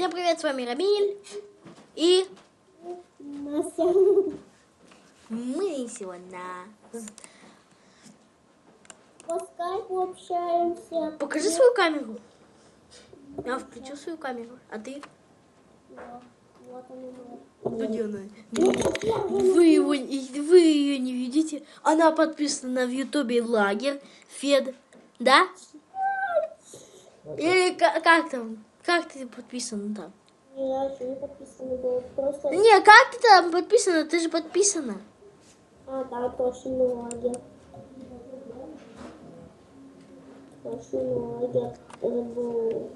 Всем привет, с вами Рамиль. И Настя. мы сегодня... По скайпу общаемся. Покажи свою камеру. Я включил свою камеру. А ты? Вот она. Где она? Вы, его, вы ее не видите? Она подписана в ютубе Лагерь, Фед. Да? Или ка- как там? Как ты подписана там? Я еще не подписана была. Просто... Не, как ты там подписана? Ты же подписана. А, да, точно лагерь. Точно лагерь. Это был...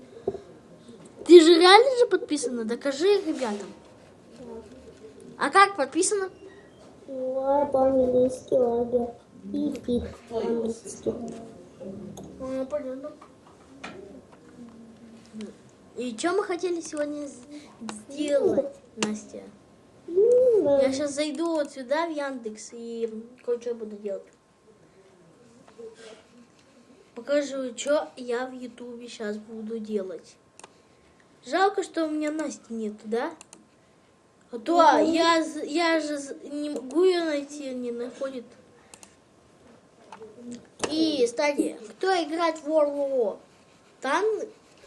Ты же реально же подписана? Докажи ребятам. А как подписано? Ла- По-английски лагерь. И фит по-английски. А, понятно. И что мы хотели сегодня сделать, Настя? Я сейчас зайду вот сюда в Яндекс и кое-что буду делать. Покажу, что я в Ютубе сейчас буду делать. Жалко, что у меня Насти нету, да? А то я, я же не могу ее найти, не находит. И, кстати, кто играет в World War? Тан...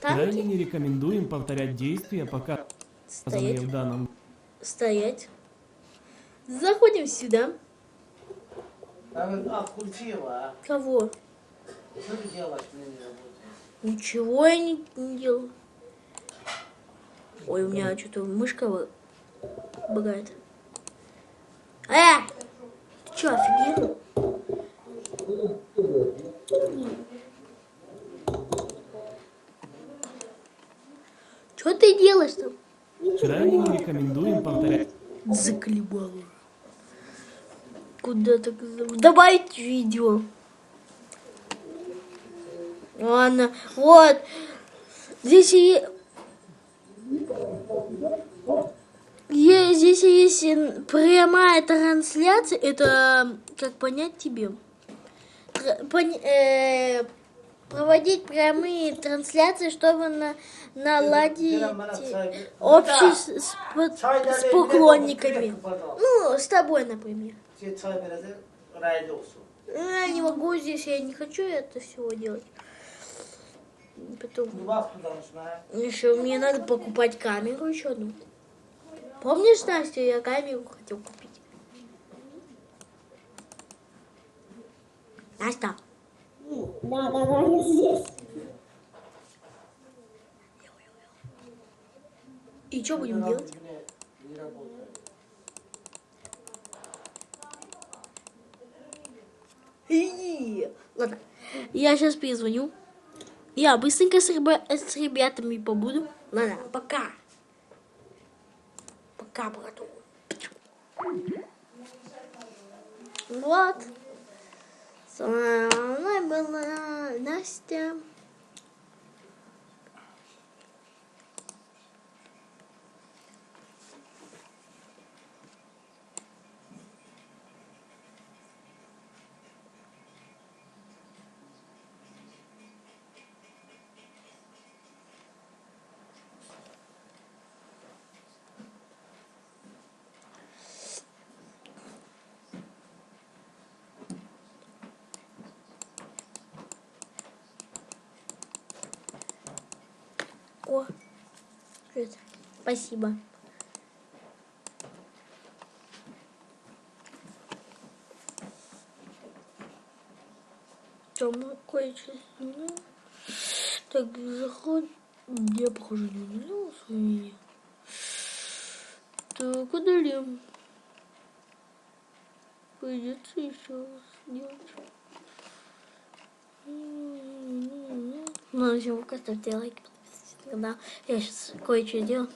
Крайне не рекомендуем повторять действия, показанные Стоять. в данном Стоять. Заходим сюда. Там а, включила. Кого? Что ты делаешь, не? Ничего я не, не делаю. Ой, у меня что-то мышка багает. Э! Ты что, офигел? Что ты делаешь там? крайне не рекомендуем повторять Заколебала. Куда так Добавить видео. Ладно, вот. Здесь и... Е- Здесь есть прямая трансляция. Это как понять тебе? Пон- э, проводить прямые трансляции, чтобы на, наладить общий с, с по- с поклонниками. Ну, с тобой, например. Ну, Я не могу здесь, я не хочу это всего делать. Потом bu danışmaya. еще мне надо покупать камеру еще одну. Помнишь, Настя, я камеру хотел купить? Настя, Да, да, да, я здесь. и что будем делать? Ладно, я сейчас перезвоню. Я быстренько с, ребя- с ребятами побуду. Ладно, пока. Пока, брату. Вот. Со мной была О, привет. Спасибо. Там кое-что снимаю. Так, заход... Я, похоже, не удалил свои. Так, удалим. Придется еще раз сделать. Ну, всем пока, ставьте лайк, подписывайтесь на канал. Я сейчас кое-что сделаю.